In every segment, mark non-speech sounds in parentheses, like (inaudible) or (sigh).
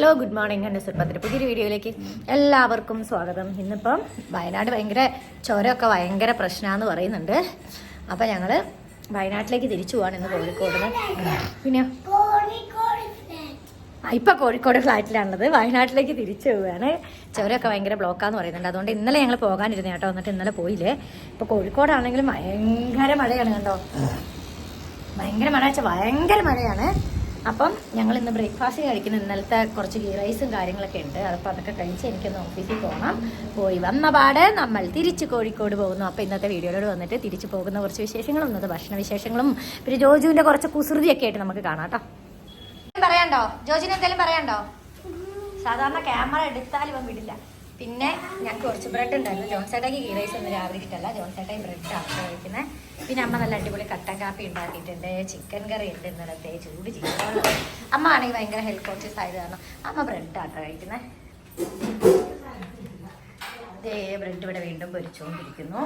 Hello good morning എന്റെ സുൽപ്പത്തിന്റെ പുതിയൊരു വീഡിയോയിലേക്ക് എല്ലാവർക്കും സ്വാഗതം. ഇന്നിപ്പം വയനാട് ഭയങ്കര ചോരമൊക്കെ ഭയങ്കര പ്രശ്നമാണെന്ന് പറയുന്നുണ്ട്. അപ്പം ഞങ്ങൾ വയനാട്ടിലേക്ക് തിരിച്ചു പോവാണ് ഇന്ന് കോഴിക്കോട് പിന്നെ ഇപ്പം കോഴിക്കോട് ഫ്ലാറ്റിലാണുള്ളത്. വയനാട്ടിലേക്ക് തിരിച്ചു പോവുകയാണ് ചോരമൊക്കെ ഭയങ്കര ബ്ലോക്കാന്ന് പറയുന്നുണ്ട്. അതുകൊണ്ട് ഇന്നലെ ഞങ്ങൾ പോകാനിരുന്നു കേട്ടോ. എന്നിട്ട് ഇന്നലെ പോയില്ലേ. ഇപ്പോൾ കോഴിക്കോടാണെങ്കിലും ഭയങ്കര മഴയാണ് കണ്ടോ. ഭയങ്കര മഴ. വെച്ചാൽ ഭയങ്കര മഴയാണ്. അപ്പം ഞങ്ങൾ ഇന്ന് ബ്രേക്ക്ഫാസ്റ്റ് കഴിക്കുന്ന ഇന്നലത്തെ കുറച്ച് ഗീ റൈസും കാര്യങ്ങളൊക്കെ ഉണ്ട്. അപ്പോൾ അതൊക്കെ കഴിച്ച് എനിക്കൊന്ന് ഓഫീസിൽ പോകണം പോയി വന്ന പാടെ നമ്മൾ തിരിച്ച് കോഴിക്കോട് പോകുന്നു. അപ്പോൾ ഇന്നത്തെ വീഡിയോയിലോട് വന്നിട്ട് തിരിച്ച് പോകുന്ന കുറച്ച് വിശേഷങ്ങളും ഇന്നത്തെ ഭക്ഷണ വിശേഷങ്ങളും പിന്നെ ജോജുവിന്റെ കുറച്ച് കുസൃതിയൊക്കെ ആയിട്ട് നമുക്ക് കാണാം കേട്ടോ. പറയാണ്ടോ? ജോജുവിന് എന്തെങ്കിലും പറയാണ്ടോ? സാധാരണ ക്യാമറ എടുത്താൽ ഇവൻ വിടില്ല. പിന്നെ ഞാൻ കുറച്ച് ബ്രെഡ് ഉണ്ടായിരുന്നു. ജോൺസേട്ടയ്ക്ക് ഗീ റൈസ് ഒന്നും രാവിലെ ഇഷ്ടമല്ല ജോൺസേട്ടയും ബ്രെഡ് ആണ് കഴിക്കുന്നത് പിന്നെ അമ്മ നല്ല അടിപൊളി കട്ടൻ കാപ്പി ഉണ്ടാക്കിയിട്ടുണ്ട്. ചിക്കൻ കറി ഉണ്ട് ഇന്നലത്തെ. ചൂട് ചിക്കൻ. അമ്മ ആണെങ്കിൽ ഭയങ്കര ഹെൽത്ത് കോൺഷ്യസ് ആയത് കാരണം അമ്മ ബ്രെഡ് ആണ് കഴിക്കുന്നത് ദേ ബ്രെഡ് ഇവിടെ വീണ്ടും പൊരിച്ചുകൊണ്ടിരിക്കുന്നു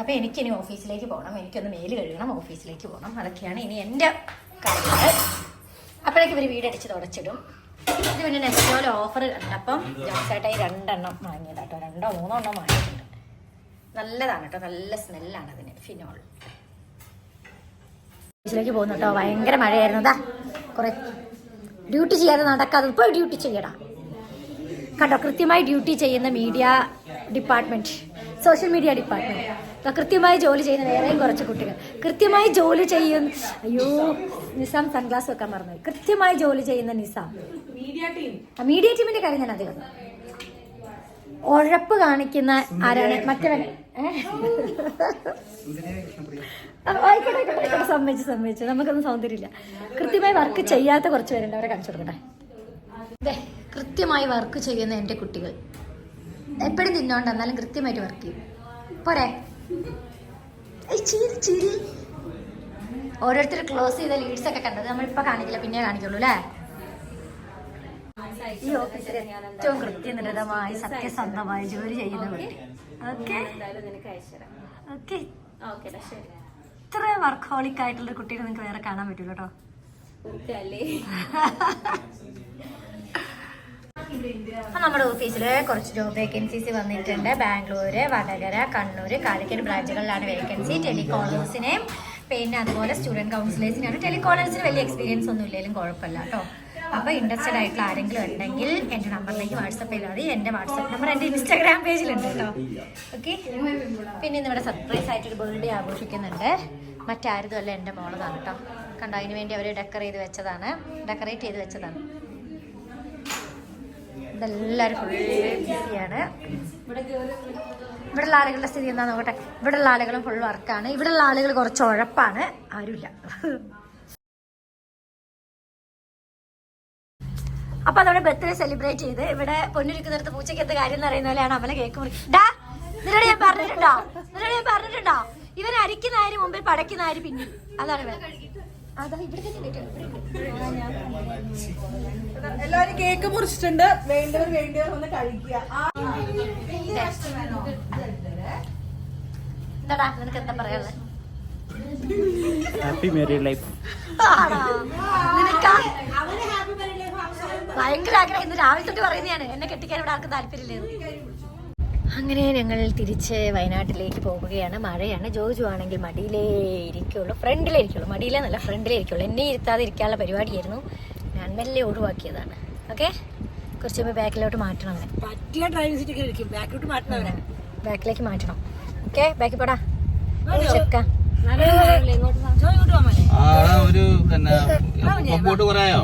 അപ്പോൾ എനിക്കിനി ഓഫീസിലേക്ക് പോകണം. എനിക്കൊന്ന് മേൽ കഴുകണം ഓഫീസിലേക്ക് പോകണം. അതൊക്കെയാണ് ഇനി എന്റെ കാര്യങ്ങൾ അപ്പോഴേക്കും ഇവർ വീടടിച്ച് തുടച്ചിടും. ഇത് പിന്നെ നെക്സ്റ്റ് പോലെ ഓഫർ കണ്ടപ്പം ഈ രണ്ടെണ്ണം വാങ്ങിയത് കേട്ടോ രണ്ടോ മൂന്നോ എണ്ണം വാങ്ങിയിട്ടുണ്ട്. നല്ലതാണ് കേട്ടോ നല്ല സ്മെല്ലാണ് അതിന്. ഫിനോൾ. ബീച്ചിലേക്ക് പോകുന്നു കേട്ടോ ഭയങ്കര മഴയായിരുന്നതാ കുറെ ഡ്യൂട്ടി ചെയ്യാതെ നടക്കാതെ ഇപ്പോൾ ഡ്യൂട്ടി ചെയ്യടാ. കണ്ടോ കൃത്യമായി ഡ്യൂട്ടി ചെയ്യുന്ന media department social media department അപ്പൊ കൃത്യമായി ജോലി ചെയ്യുന്ന വേറെയും കുറച്ച് കുട്ടികൾ. കൃത്യമായി ജോലി ചെയ്യുന്ന അയ്യോ നിസാം സൺഗ്ലാസ് വെക്കാൻ മറന്നു കൃത്യമായി ജോലി ചെയ്യുന്ന നിസാം. ആ, മീഡിയ ടീമിന്റെ കാര്യം ഞാൻ അധികം ഉഴപ്പ് കാണിക്കുന്ന ആരാണ്? മറ്റവൻ. ആയിക്കോട്ടെ സമ്മതിച്ചു സമ്മതിച്ചു. നമുക്കൊന്നും സൗന്ദര്യമില്ല. കൃത്യമായി വർക്ക് ചെയ്യാത്ത കുറച്ച് പേരുണ്ട്. അവരെ കാണിച്ചു കൊടുക്കട്ടെ. ദേ, കൃത്യമായി വർക്ക് ചെയ്യുന്ന എന്റെ കുട്ടികൾ. എപ്പോഴും തിന്നോണ്ട് എന്നാലും കൃത്യമായിട്ട് വർക്ക് ചെയ്യും. പോരെ. ചിരി ചിരി ഓരോരുത്തർ ക്ലോസ് ചെയ്ത ലീഡ്സ് ഒക്കെ കണ്ടത് നമ്മളിപ്പോ കാണിക്കില്ല പിന്നെ കാണിക്കുള്ളൂ അല്ലേ ഈ ഓഫീസിൽ ഏറ്റവും കൃത്യനിരതമായി സത്യസന്ധമായി ജോലി ചെയ്യുന്ന ഓക്കെ ഓക്കെ ഇത്ര വർക്ക് ഹോളിക് ആയിട്ടുള്ള കുട്ടികൾ നിങ്ങൾക്ക് വേറെ കാണാൻ പറ്റുള്ളൂ കേട്ടോ (laughs) നമ്മുടെ ഓഫീസിൽ കുറച്ച് ജോബ് വേക്കൻസീസ് വന്നിട്ടുണ്ട്. ബാംഗ്ലൂർ വടകര കണ്ണൂർ കാലിക്കറ്റ് ബ്രാഞ്ചുകളിലാണ് വേക്കൻസി ടെലികോളേഴ്സിനെയും പിന്നെ അതുപോലെ സ്റ്റുഡന്റ് കൗൺസിലേഴ്സിനാണ് ടെലികോളേഴ്സിന് വലിയ എക്സ്പീരിയൻസ് ഒന്നും ഇല്ലെങ്കിലും കുഴപ്പമില്ല കേട്ടോ. അപ്പോൾ ഇൻട്രസ്റ്റഡ് ആയിട്ടുള്ള ആരെങ്കിലും ഉണ്ടെങ്കിൽ എന്റെ നമ്പറിലേക്ക് വാട്സപ്പ് ചെയ്താൽ മതി. എന്റെ വാട്സപ്പ് നമ്പർ എന്റെ ഇൻസ്റ്റാഗ്രാം പേജിലുണ്ട് കേട്ടോ. ഓക്കെ പിന്നെ ഇന്ന് ഇവിടെ സർപ്രൈസ് ആയിട്ടൊരു ബർത്ത്ഡേ ആഘോഷിക്കുന്നുണ്ട്. മറ്റാരും അല്ല എന്റെ മോളതാണ് കേട്ടോ. കണ്ടോ അതിന് വേണ്ടി അവർ ഡെക്കറേറ്റ് ചെയ്ത് വെച്ചതാണ്. ഡെക്കറേറ്റ് ചെയ്ത് വെച്ചതാണ്. ഇതെല്ലാവരും ഫുൾ ബിസിയാണ് ഇവിടെയുള്ള ആളുകളുടെ സ്ഥിതി എന്താ നോക്കട്ടെ. ഇവിടെയുള്ള ആളുകളും ഫുൾ വർക്കാണ് ഇവിടെയുള്ള ആളുകൾ കുറച്ച് ഉഴപ്പാണ്. ആരുമില്ല. അപ്പൊ അതവിടെ ബർത്ത്ഡേ സെലിബ്രേറ്റ് ചെയ്ത് ഇവിടെ പൊന്നിരിക്കുന്നിടത്ത് പൂച്ചയ്ക്ക് എന്ത് കാര്യം എന്ന് അറിയുന്ന പോലെയാണ് അവനെ കേക്ക് മുറി ഡാ നിന്നോട് ഞാൻ പറഞ്ഞിട്ടുണ്ടോ? നിന്നോട് ഞാൻ പറഞ്ഞിട്ടുണ്ടോ? ഇവൻ അരിക്കുന്ന ആര് മുമ്പിൽ പടയ്ക്കുന്ന ആര് പിന്നെ അതാണ് ഇവൻ. എല്ലാവരും കേക്ക് മുറിച്ചിട്ടുണ്ട്. വേണ്ടവർ വേണ്ടവർ ഒന്ന് കഴിക്കുക. എന്താ പറയാ ഹാപ്പി മാരീഡ് ലൈഫ്? ഭയങ്കര ആഗ്രഹം. ഇന്ന് രാവിലെ തൊട്ട് പറയുന്നതാണ് എന്നെ കെട്ടിക്കാൻ ഇവിടെ ആർക്കും താല്പര്യമില്ലെന്ന് അങ്ങനെ ഞങ്ങൾ തിരിച്ച് വയനാട്ടിലേക്ക് പോകുകയാണ്. മഴയാണ്. ജോജു ആണെങ്കിൽ മടിയിലേ ഇരിക്കുള്ളൂ. ഫ്രണ്ടിലേ ഇരിക്കുള്ളൂ. മടിയിലേ നല്ല ഫ്രണ്ടിലേ ഇരിക്കുള്ളൂ. എന്നെ ഇരുത്താതെ ഇരിക്കാനുള്ള പരിപാടിയായിരുന്നു. ഞാൻ മെല്ലെ ഒഴിവാക്കിയതാണ്. ഓക്കെ? കുറച്ച് മുമ്പ് ബാക്കിലോട്ട് മാറ്റണം അവനെ. പറ്റിയ ഡ്രൈവിംഗ് സീറ്റ് ഇരിക്കും ബാക്കിലോട്ട് മാറ്റുന്നവരെ ബാക്കിലേക്ക് മാറ്റണം. ഓക്കെ? ബാക്കിൽ പോടാ. ചെക്ക. ആ ഒരു പോട്ട് കുറയായോ?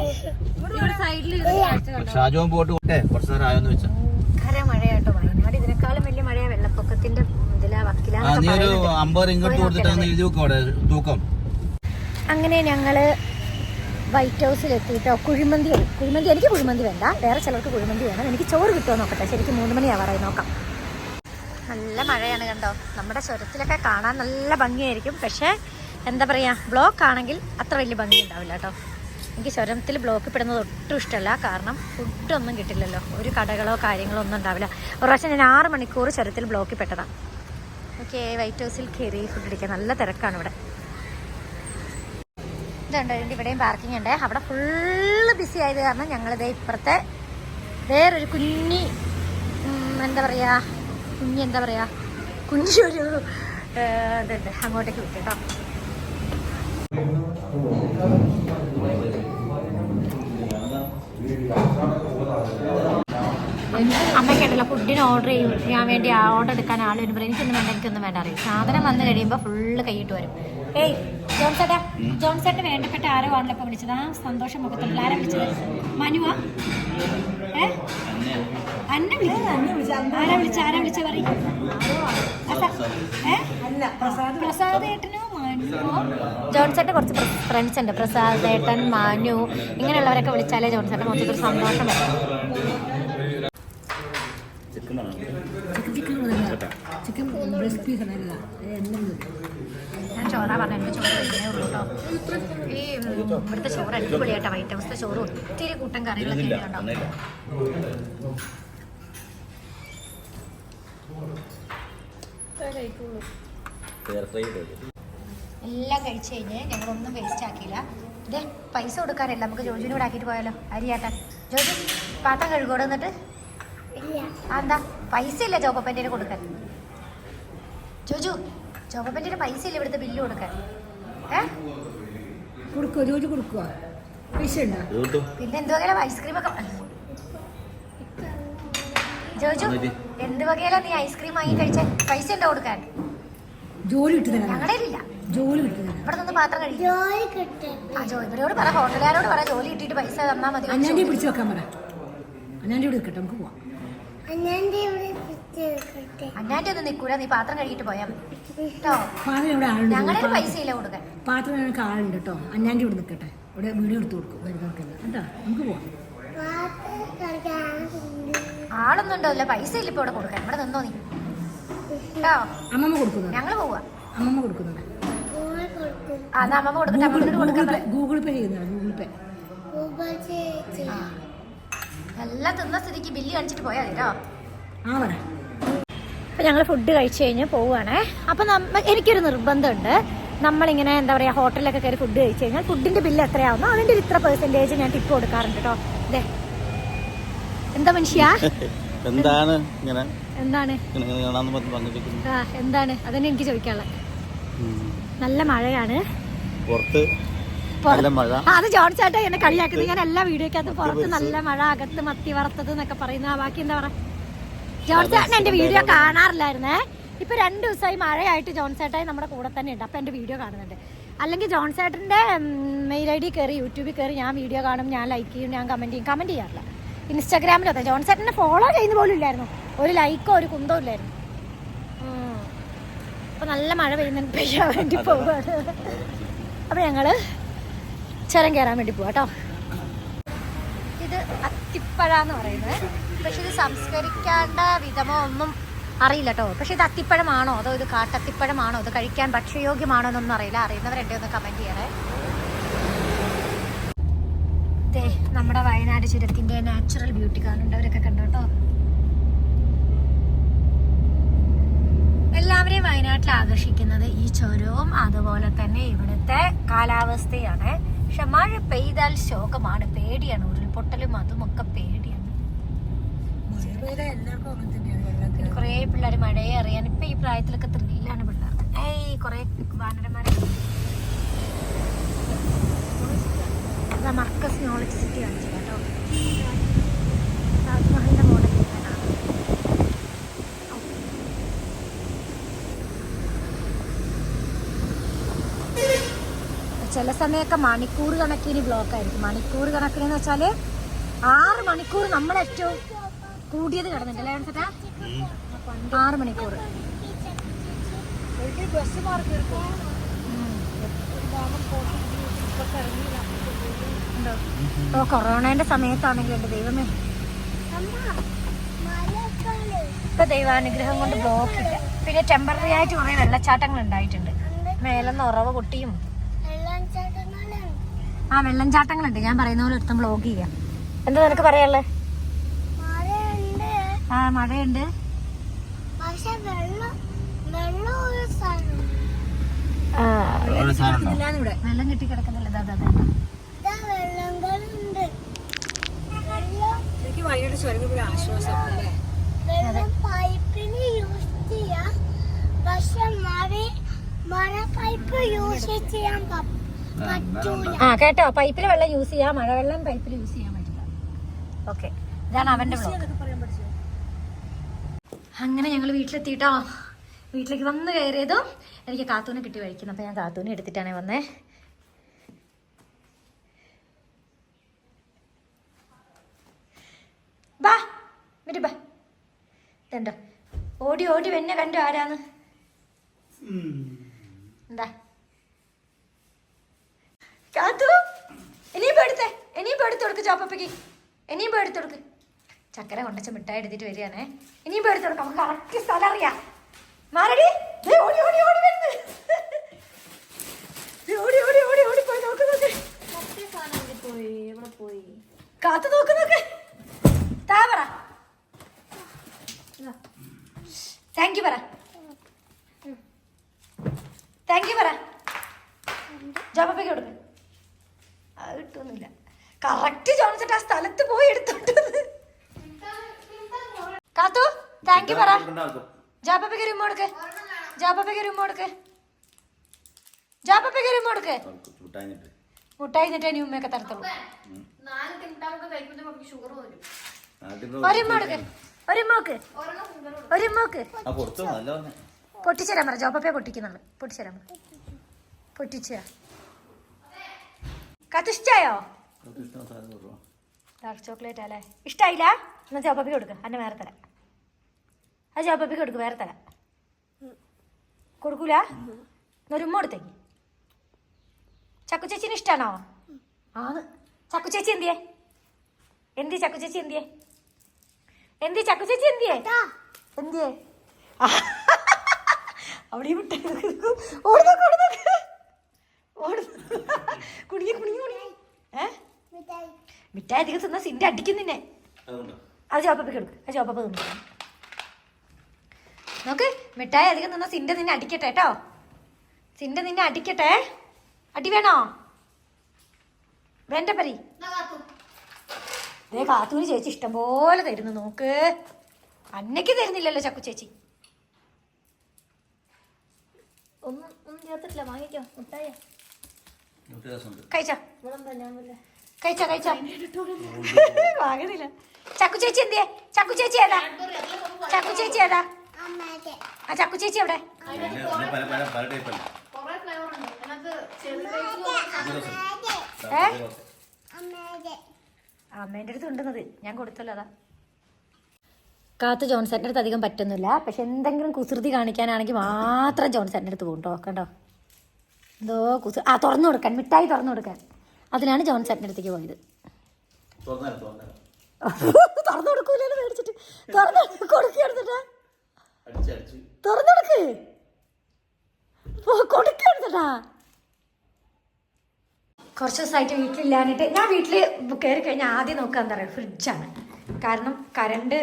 ഷാജോൻ പോട്ട് കൊണ്ടേ? കുറച്ച് നേരം ആയോന്ന് വെച്ചാ ഭയങ്കര മഴയാട്ടോ വയനാട് ഇതിനേക്കാളും വലിയ മഴയാ വെള്ളപ്പൊക്കത്തിന്റെ ഇതിലാ ആ നീ ഒരു. അമ്പത് ഇങ്ങോട്ട് കൊടുത്തിട്ടാണ് എഴുതി വെക്കും അവിടെ തൂക്കം. അങ്ങനെ ഞങ്ങൾ വൈറ്റ് ഹൗസിൽ എത്തിയിട്ടോ കുഴിമന്തി കുഴിമന്തി എനിക്ക് കുഴിമന്തി വേണ്ട വേറെ ചിലർക്ക് കുഴിമന്തി വേണം എനിക്ക് ചോറ് കിട്ടുമോ നോക്കട്ടെ ശരിക്കും മൂന്ന് മണിയാവാറായി നോക്കാം. നല്ല മഴയാണ് കണ്ടോ? നമ്മുടെ ചുരത്തിലൊക്കെ കാണാൻ നല്ല ഭംഗിയായിരിക്കും പക്ഷേ എന്താ പറയുക ബ്ലോക്ക് ആണെങ്കിൽ അത്ര വലിയ ഭംഗി ഉണ്ടാവില്ല കേട്ടോ എനിക്ക് ചുരത്തിൽ ബ്ലോക്ക് പെടുന്നത് ഒട്ടും ഇഷ്ടമല്ല കാരണം ഫുഡൊന്നും കിട്ടില്ലല്ലോ. ഒരു കടകളോ കാര്യങ്ങളോ ഒന്നും ഉണ്ടാവില്ല. ഒരു പ്രാവശ്യം ഞാൻ ആറ് മണിക്കൂർ ചുരത്തിൽ ബ്ലോക്കിൽ പെട്ടതാണ് ഓക്കെ വൈറ്റ് ഹൗസിൽ കയറി ഫുഡ് അടിക്കാൻ. നല്ല തിരക്കാണ് ഇവിടെ. ഇതുണ്ട് ഇവിടെയും പാർക്കിംഗ് ഉണ്ട്. അവിടെ ഫുള്ള് ബിസി ആയത് കാരണം ഞങ്ങളിതേ ഇപ്പുറത്തെ വേറൊരു കുഞ്ഞി എന്താ പറയാ കുഞ്ഞി എന്താ പറയാ കുഞ്ഞി ഒരു ഇതുണ്ട്. അങ്ങോട്ടേക്ക് വിട്ടു കേട്ടോ. അമ്മയ്ക്കുണ്ടല്ലോ ഫുഡിന് ഓർഡർ ചെയ്യാൻ വേണ്ടി ആ ഓർഡർ എടുക്കാൻ ആൾ വരുമ്പോൾ എനിക്കൊന്നും വേണ്ട എനിക്കൊന്നും വേണ്ട അറിയും. സാധനം വന്നു കഴിയുമ്പോൾ ഫുള്ള് കൈയിട്ട് വരും. ഏയ് ജോൺസേട്ടാ ജോൺസേട്ടന് വേണ്ടപ്പെട്ട ആരോ ആണല്ലോ ഇപ്പൊ വിളിച്ചത്. ആ സന്തോഷം മുഖത്തുള്ള ആരാ വിളിച്ചത്? മനുവാ? ഏ? അന്ന വിളിച്ചത്? ആരാ വിളിച്ച ആരാ വിളിച്ച പറയും. പ്രസാദ് ഏട്ടനോ? മാനുവോ ജോൺസേട്ടൻ കുറച്ച് ഫ്രണ്ട്സ് ഉണ്ട്. പ്രസാദ് ഏട്ടൻ മാനു ഇങ്ങനെയുള്ളവരൊക്കെ വിളിച്ചാലേ ജോൺസേട്ടൻ മൊത്തത്തിൽ സന്തോഷം വരും. ചിക്കൻ ബ്രസ്റ്റ് പീസ് അല്ല ഞാൻ ചോറാ പറഞ്ഞു എന്റെ ചോറ് കഴിക്കുന്നേ ഉള്ളൂ കേട്ടോ. ഈ ഇവിടുത്തെ ചോറ് വൈറ്റ് ഹൗസിലെ ചോറ് ഒത്തിരി കൂട്ടം കറികളൊക്കെ ഇല്ല ഉണ്ട് എല്ലാം കഴിച്ചു കഴിഞ്ഞ് ഞങ്ങളൊന്നും വേസ്റ്റ് ആക്കിയില്ല. ഇതേ പൈസ കൊടുക്കാറില്ല നമുക്ക് ജോജുവിന് കൂടെ ആക്കിയിട്ട് പോയാലോ? അരിയാട്ടാൻ. ജോജു പാത്രം കഴുകോടെ എന്നിട്ട് എന്താ? പൈസ ഇല്ല ജോബപ്പന്റെ കൊടുക്കാൻ? ജോജു ജോബപ്പന്റെ പൈസ ഇല്ല ഇവിടുത്തെ ബില്ല് കൊടുക്കാൻ? ഏ? ജോജു കൊടുക്കുക പൈസ ഉണ്ടോ? പിന്നെ എന്ത് വകയില? ഐസ്ക്രീം ഒക്കെ ജോജു? എന്ത് വകയില നീ ഐസ്ക്രീം വാങ്ങി കഴിച്ച? പൈസ ഉണ്ടോ കൊടുക്കാൻ? ജോലി കിട്ടി തരാം ഞങ്ങളുടെ ഇല്ല ജോലി കിട്ടി ഇവിടെ നിന്ന് പാത്രം കഴിക്കും. ആ ജോ ഇവരോട് പറ ഹോട്ടലുകാരോട് പറ ജോലി കിട്ടിയിട്ട് പൈസ തന്നാ മതി. അഞ്ഞാണ്ടി പിടിച്ച് വെക്കാൻ പറ. അഞ്ഞാണ്ടി ഇവിടെ നിൽക്കട്ടെ നമുക്ക് പോവാം. അഞ്ഞാണ്ടി ഒന്നും നിൽക്കൂല നീ പാത്രം കഴുകിയിട്ട് പോയാൽ മതി. കേട്ടോ? പാത്രം ഇവിടെ ആളുണ്ട്. ഞങ്ങളുടെ പൈസ ഇല്ല കൊടുക്കാൻ. പാത്രം ഞങ്ങൾക്ക് ആളുണ്ട് കേട്ടോ. അഞ്ഞാണ്ടി ഇവിടെ നിൽക്കട്ടെ. ഇവിടെ വീഡിയോ എടുത്ത് കൊടുക്കും. വരുന്നവർക്കല്ല കേട്ടോ നമുക്ക് പോവാം. ആളൊന്നും ഉണ്ടാവില്ല പൈസ ഇല്ല ഇപ്പൊ ഇവിടെ കൊടുക്കാൻ. ഇവിടെ നിന്നോ നീ. കേട്ടോ? അമ്മമ്മ കൊടുക്കുന്നു ഞങ്ങൾ പോവാ. അമ്മമ്മ കൊടുക്കുന്നുണ്ട് ആ എന്നാ അമ്മ കൊടുക്കട്ടെ ഗൂഗിൾ. പേ ചെയ്യുന്ന ഗൂഗിൾ പേ. എല്ലാം തിന്ന സ്ഥിതിക്ക് ബില്ല് കാണിച്ചിട്ട് മതി കേട്ടോ അപ്പം ഞങ്ങൾ ഫുഡ് കഴിച്ചു കഴിഞ്ഞ് പോവുകയാണേ അപ്പം നമ്മ എനിക്കൊരു നിർബന്ധമുണ്ട്. നമ്മളിങ്ങനെ എന്താ പറയുക ഹോട്ടലിലൊക്കെ കയറി ഫുഡ് കഴിച്ചു കഴിഞ്ഞാൽ ഫുഡിന്റെ ബില്ല് എത്രയാവുന്നു അതിന്റെ ഒരു ഇത്ര പെർസെന്റേജ് ഞാൻ ടിപ്പ് കൊടുക്കാറുണ്ട് കേട്ടോ അതെ എന്താ മനുഷ്യ? (laughs) എന്താണ് ഇങ്ങനെ? എന്താണ്? എന്താണ്? അതന്നെ എനിക്ക് ചോദിക്കാനുള്ളത്. നല്ല മഴയാണ്. പുറത്ത് പുറ- നല്ല മഴ. അത് ജോൺസേട്ട ചേട്ടാ എന്നെ കളിയാക്കുന്നത് ഞാൻ എല്ലാ വീഡിയോക്കകത്ത് പുറത്ത് നല്ല മഴ അകത്ത് മത്തി വറുത്തത് എന്നൊക്കെ പറയുന്ന ബാക്കി എന്താ പറയാ ജോൺ ചേട്ടൻ എന്റെ വീഡിയോ കാണാറില്ലായിരുന്നേ. ഇപ്പൊ രണ്ടു ദിവസമായി മഴയായിട്ട് ജോൺ ചേട്ടായി നമ്മുടെ കൂടെ തന്നെ ഉണ്ട്. അപ്പൊ എന്റെ വീഡിയോ കാണുന്നുണ്ട്. അല്ലെങ്കിൽ ജോൺ ചേട്ടന്റെ മെയിൽ ഐ ഡി കയറി യൂട്യൂബിൽ കയറി ഞാൻ വീഡിയോ കാണും ഞാൻ ലൈക്ക് ചെയ്യും ഞാൻ കമന്റ് ചെയ്യും കമന്റ് ചെയ്യാറില്ല. ഇൻസ്റ്റാഗ്രാമിലൊക്കെ. ജോൺസേട്ടനെ ജോൺ ചേട്ടനെ ഫോളോ ചെയ്യുന്ന പോലും ഇല്ലായിരുന്നു. ഒരു ലൈക്കോ ഒരു കുന്തോ ഇല്ലായിരുന്നു. അപ്പൊ നല്ല മഴ പെയ്യുന്നുണ്ട് പെയ്യാൻ വേണ്ടി പോവാണ് അപ്പൊ ഞങ്ങൾ ചരം കയറാൻ വേണ്ടി പോവാ കേട്ടോ ഇത് അത്തിപ്പഴ എന്ന് പറയുന്നത്. പക്ഷെ ഇത് സംസ്കരിക്കേണ്ട വിധമോ ഒന്നും അറിയില്ല കേട്ടോ പക്ഷെ ഇത് അത്തിപ്പഴമാണോ? അതോ ഇത് കാട്ടത്തിപ്പഴമാണോ? ഇത് കഴിക്കാൻ ഭക്ഷ്യയോഗ്യമാണോ എന്നൊന്നും അറിയില്ല. അറിയുന്നവരെ ഒന്ന് കമന്റ് ചെയ്യണേ. നമ്മുടെ വയനാട് ചുരത്തിന്റെ നാച്ചുറൽ ബ്യൂട്ടി കാണുന്നവരൊക്കെ കണ്ടോ കേട്ടോ എല്ലാവരെയും വയനാട്ടിൽ ആകർഷിക്കുന്നത് ഈ ചുരവും അതുപോലെ തന്നെ ഇവിടുത്തെ കാലാവസ്ഥയാണ്. പക്ഷെ മഴ പെയ്താൽ ശോകമാണ് പേടിയാണ്. ഉരുൾപൊട്ടലും അതുമൊക്കെ പേടിയാണ്. കുറേ പിള്ളേർ മഴയെ അറിയാൻ ഇപ്പൊ ഈ പ്രായത്തിലൊക്കെ ത്രില്ലാണ് പിള്ളേർക്ക്. ഏയ് കുറേ വാനരന്മാരെ. മർക്കസ് നോളജ് സിറ്റി കാണിച്ചു കേട്ടോ. ചില സമയമൊക്കെ മണിക്കൂർ കണക്കിന് ബ്ലോക്ക് ആയിരിക്കും. മണിക്കൂർ കണക്കിന് എന്ന് വെച്ചാൽ ആറ് മണിക്കൂർ നമ്മൾ ഏറ്റവും കൂടിയത് അല്ലേ ചേട്ടാ? ആറ് മണിക്കൂർ. ബസ് മാർക്ക് കൊറോണന്റെ സമയത്താണെങ്കിൽ എന്റെ ദൈവമേ. ഇപ്പൊ ദൈവാനുഗ്രഹം കൊണ്ട് ബ്ലോക്ക് ഇല്ല പിന്നെ ടെമ്പററി ആയിട്ട് കുറെ വെള്ളച്ചാട്ടങ്ങൾ ഉണ്ടായിട്ടുണ്ട്. മേലെന്ന് ഉറവ് പൊട്ടിയും ആ വെള്ളം ചാട്ടങ്ങളുണ്ട് ഞാൻ പറയുന്ന പോലെ ഒരുത്തം ബ്ലോഗ് ചെയ്യാം. എന്താ നിനക്ക് പറയാനുള്ളത് ആ മഴയുണ്ട്. പക്ഷെ വെള്ളം വെള്ളം ഒരു സ്ഥലം ആ ഒരു സാധനം വെള്ളം കെട്ടി കിടക്കുന്നില്ല. എനിക്ക് വഴിയുടെ ആശ്വാസം പൈപ്പിന് യൂസ് ചെയ്യാം. പക്ഷെ മഴ മഴ പൈപ്പ് യൂസ് ചെയ്യാൻ പ- പറ്റൂല ആ കേട്ടോ പൈപ്പിൽ വെള്ളം യൂസ് ചെയ്യാം. മഴവെള്ളം പൈപ്പിൽ യൂസ് ചെയ്യാൻ പറ്റില്ല. ഓക്കെ ഇതാണ് അവന്റെ അങ്ങനെ ഞങ്ങൾ വീട്ടിലെത്തിയിട്ടോ വീട്ടിലേക്ക് വന്ന് കയറിയതും എനിക്ക് കാത്തൂനെ കിട്ടി കഴിക്കുന്നു അപ്പൊ ഞാൻ കാത്തൂനെ എടുത്തിട്ടാണ് വന്നേ. ബാ വരി ബാ. ഇതുണ്ടോ ഓടി ഓടി വന്നെ കണ്ടു ആരാന്ന്? എന്താ? കാത്തു. ഇനിയും എടുത്തേ. ഇനിയും എടുത്തു കൊടുക്ക് ചോപ്പപ്പയ്ക്ക്. ഇനിയും എടുത്തു കൊടുക്ക്. ചക്കര കൊണ്ടച്ച മിഠായി എടുത്തിട്ട് വരികയാണേ. ഇനിയും എടുത്തു കൊടുക്കാം. നമുക്ക് കറക്റ്റ് സ്ഥലം അറിയാം. മാറടി. ഓടി ഓടി ഓടി വരുന്നു. ഓടി ഓടി ഓടി ഓടി പോയി. നോക്ക് നോക്ക്. കാത്തു നോക്ക് നോക്ക് താ പറ താങ്ക് യു പറ താങ്ക് യു പറ ജോബപ്പയ്ക്ക് കൊടുക്ക് അത് കിട്ടുന്നില്ല കറക്റ്റ് ജോൺസൺ ആ സ്ഥലത്ത് പോയി എടുത്തോണ്ട് വന്ന്. കാത്തു താങ്ക് യു പറ ജാപ്പയ്ക്ക് റിമോ കൊടുക്ക് ജാപ്പയ്ക്ക് റിമോ കൊടുക്ക്. ജാപ്പയ്ക്ക് കൊടുക്ക്. മുട്ടായി ഇനി ഉമ്മയൊക്കെ തരത്തുള്ളൂ. ഒരു ഒരു ഒരു പൊട്ടിച്ചരാൻ പറ. പൊട്ടിച്ചരാൻ പറ. പൊട്ടിച്ച കത്തിഷ്ടായോ? ഡാർക്ക് ചോക്ലേറ്റ് അല്ലേ ഇഷ്ടായില്ല? എന്നാ ജോപ്പപ്പി കൊടുക്ക. അന്നെ വേറെ തരാം. ആ ജോപ്പപ്പി കൊടുക്ക് വേറെ തരാം. കൊടുക്കൂല? എന്നൊരു ഉമ്മ കൊടുത്തേക്ക് ചക്കു ചേച്ചിന് ഇഷ്ടാണോ? ആണ് ചക്കു ചേച്ചി എന്തിയേ? എന്തി ചക്കു ചേച്ചി എന്തിയേ? എന്തി ചക്കു ചേച്ചി എന്തിയേ? എന്തിയേ? ആ, (laughs) അവിടെ വിട്ടേ ഓടുന്നു ഓടുന്നു ഓടുന്നു കുടുങ്ങി കുടുങ്ങി കുടുങ്ങി. ഏ? മിഠായി. അധികം തിന്ന സിന്റെ അടിക്കും നിന്നെ. അത് ചോപ്പപ്പയ്ക്ക് കൊടുക്ക് അത് ചോപ്പപ്പ തിന്നു നോക്ക് മിഠായി അധികം നിന്ന സിന്റെ നിന്നെ അടിക്കട്ടെ കേട്ടോ. സിന്റെ നിന്നെ അടിക്കട്ടെ. അടി വേണോ? വേണ്ട പരി. ദേ കാത്തൂന് ചേച്ചി ഇഷ്ടം പോലെ തരുന്നു നോക്ക്. അന്നയ്ക്ക് തരുന്നില്ലല്ലോ ചക്കു ചേച്ചി. ഒന്നും ഒന്നും ചേർത്തിട്ടില്ല വാങ്ങിക്കോ മുട്ടായ കഴിച്ചോ? കഴിച്ചോ കഴിച്ചോ? വാങ്ങുന്നില്ല. ചക്കു ചേച്ചി എന്തിയെ? ചക്കു ചേച്ചി ഏതാ? ചക്കു ചേച്ചി ഏതാ? ആ ചക്കു ചേച്ചി എവിടെ? അമ്മേന്റെ അടുത്ത് ഉണ്ടെന്നത്. ഞാൻ കൊടുത്തല്ലോ അതാ. കാത്ത് ജോൺസന്റെ അടുത്ത് അധികം പറ്റുന്നില്ല പക്ഷെ എന്തെങ്കിലും കുസൃതി കാണിക്കാനാണെങ്കിൽ മാത്രം ജോൺസന്റെ അടുത്ത് പോകും കേട്ടോ. കണ്ടോ? എന്തോ കുസൃ ആ തുറന്നു കൊടുക്കാൻ. മിഠായി തുറന്നു കൊടുക്കാൻ. അതിനാണ് ജോൺസന്റെ അടുത്തേക്ക് പോയത്. (laughs) തുറന്നു കൊടുക്കൂലോ മേടിച്ചിട്ട്. തുറന്നു കൊടുക്കെടുത്തിട്ടാ അടിച്ചടിച്ച് തുറന്നു കൊടുക്ക് കൊടുക്കെടുത്തിട്ടാ കുറച്ച് ദിവസമായിട്ട് വീട്ടിലില്ലാഞ്ഞിട്ട് ഞാൻ വീട്ടിൽ കയറി കഴിഞ്ഞാൽ ആദ്യം നോക്കുക എന്താ പറയുക ഫ്രിഡ്ജാണ്. കാരണം കറണ്ട്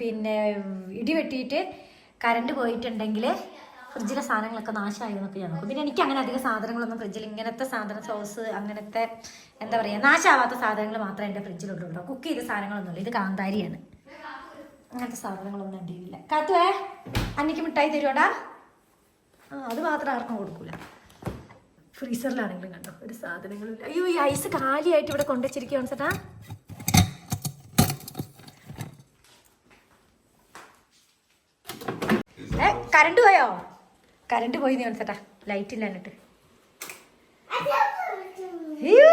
പിന്നെ ഇടി വെട്ടിയിട്ട് കറണ്ട് പോയിട്ടുണ്ടെങ്കിൽ ഫ്രിഡ്ജിലെ സാധനങ്ങളൊക്കെ നാശമായിരുന്നൊക്കെ ഞാൻ നോക്കും. പിന്നെ എനിക്ക് അങ്ങനെ അധികം സാധനങ്ങളൊന്നും ഫ്രിഡ്ജിൽ ഇങ്ങനത്തെ സാധനം സോസ് അങ്ങനത്തെ എന്താ പറയുക നാശമാവാത്ത സാധനങ്ങൾ മാത്രമേ എന്റെ ഫ്രിഡ്ജിലുള്ളൂ കേട്ടോ കുക്ക് ചെയ്ത സാധനങ്ങളൊന്നുമില്ല. ഇത് കാന്താരിയാണ്. അങ്ങനത്തെ സാധനങ്ങളൊന്നും എന്റെ ഇല്ല കാത്തുവേ അന്നയ്ക്ക് മിഠായി തരുവാടാ? ആ അത് മാത്രം ആർക്കും കൊടുക്കൂല. ഫ്രീസറിലാണെങ്കിലും കണ്ടോ ഒരു സാധനങ്ങളില്ല. അയ്യോ ഈ ഐസ് കാലിയായിട്ട് ഇവിടെ കൊണ്ടുവച്ചിരിക്കുകയാണ് ചേട്ടാ. ഏ കറണ്ട് പോയോ? കറണ്ട് പോയി നീ ചേട്ടാ ലൈറ്റ് ഇല്ല എന്നിട്ട്. അയ്യോ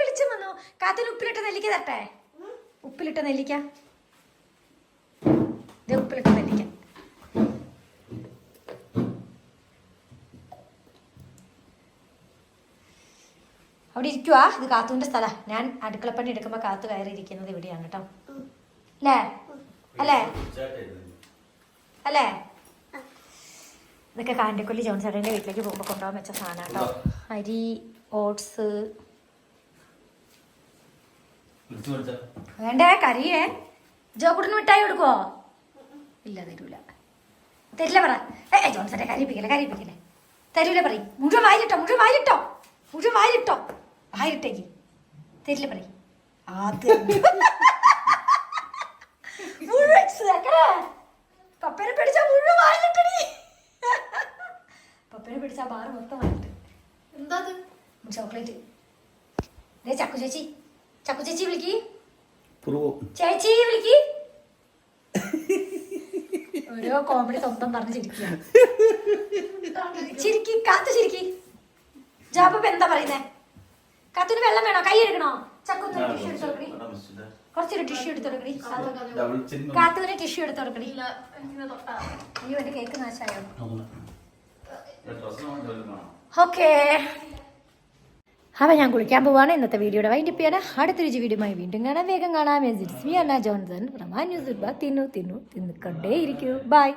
വിളിച്ചു വന്നു. കാത്തിന് ഉപ്പിലിട്ട നെല്ലിക്ക തട്ടെ ഉപ്പിലിട്ട നെല്ലിക്ക ദേ ഉപ്പിലിട്ട നെല്ലിക്ക അവിടെ ഇരിക്കുവാ. ഇത് കാത്തുവിന്റെ സ്ഥല. ഞാൻ അടുക്കളപ്പണി എടുക്കുമ്പോ കാത്തു കയറി ഇരിക്കുന്നത് ഇവിടെയാണ് കേട്ടോ. അല്ലേ? അല്ലേ? അല്ലേ? ഇതൊക്കെ കാണ്ടിക്കൊല്ലി ജോൺസേട്ടന്റെ വീട്ടിലേക്ക് പോകുമ്പോൾ കൊണ്ടുപോകാൻ വെച്ച സാധനം കേട്ടോ. അരി ഓട്സ്. വേണ്ടേ? കറിയേ? ജോക്കുട്ടിന് മിഠായി കൊടുക്കുവോ? ഇല്ല തരൂല. തരില്ല പറ. ഏ ജോൺസന്റെ കരിപ്പിക്കല്ലേ കരിപ്പിക്കല്ലേ തരൂല പറയും. മുഴുവൻ വായിലിട്ടോ മുഴുവൻ വായിലിട്ടോ. മുഴുവൻ വായിലിട്ടോ. വായിലിട്ടേക്ക് തരില്ല പറയും അത്. മുഴുവൻ. പപ്പേനെ പിടിച്ചാ മുഴുവൻ വായിലിട്ടടി പപ്പേനെ പിടിച്ചാ ബാറ് മൊത്തം വായിലിട്ട് എന്താ? ചോക്ലേറ്റ്. ദേ ചക്കു ചേച്ചി. ചക്കു ചേച്ചി വിളിക്ക്. ചേച്ചി വിളിക്ക്. ഓരോ കോമഡി സ്വന്തം പറഞ്ഞ് ചിരിക്കുക. ചിരിക്കി കാത്തു ചിരിക്കി. ജാബ് എന്താ പറയുന്നേ? കാത്തുന് വെള്ളം വേണോ? കൈ എടുക്കണോ ചക്കുത്തിന് ടിഷ്യൂ എടുത്ത് കൊടുക്കണി. കുറച്ചൊരു ടിഷ്യൂ എടുത്ത് കൊടുക്കണി. കാത്തുവിന് ടിഷ്യൂ എടുത്ത് കൊടുക്കണി. അയ്യോ എന്റെ കേക്ക് നാശായോ ഓക്കേ. അപ്പം ഞാൻ കുളിക്കാൻ പോവാണ്. ഇന്നത്തെ വീഡിയോയുടെ വൈൻഡിപ്പ് ചെയ്യാൻ അടുത്തൊരു വീഡിയോയുമായി വീണ്ടും കാണാം. വേഗം കാണാം. ജോൺസൺ തിന്നു ന്യൂസ് തിന്നു തിന്നു തിന്നുകൊണ്ടേയിരിക്കൂ. ബൈ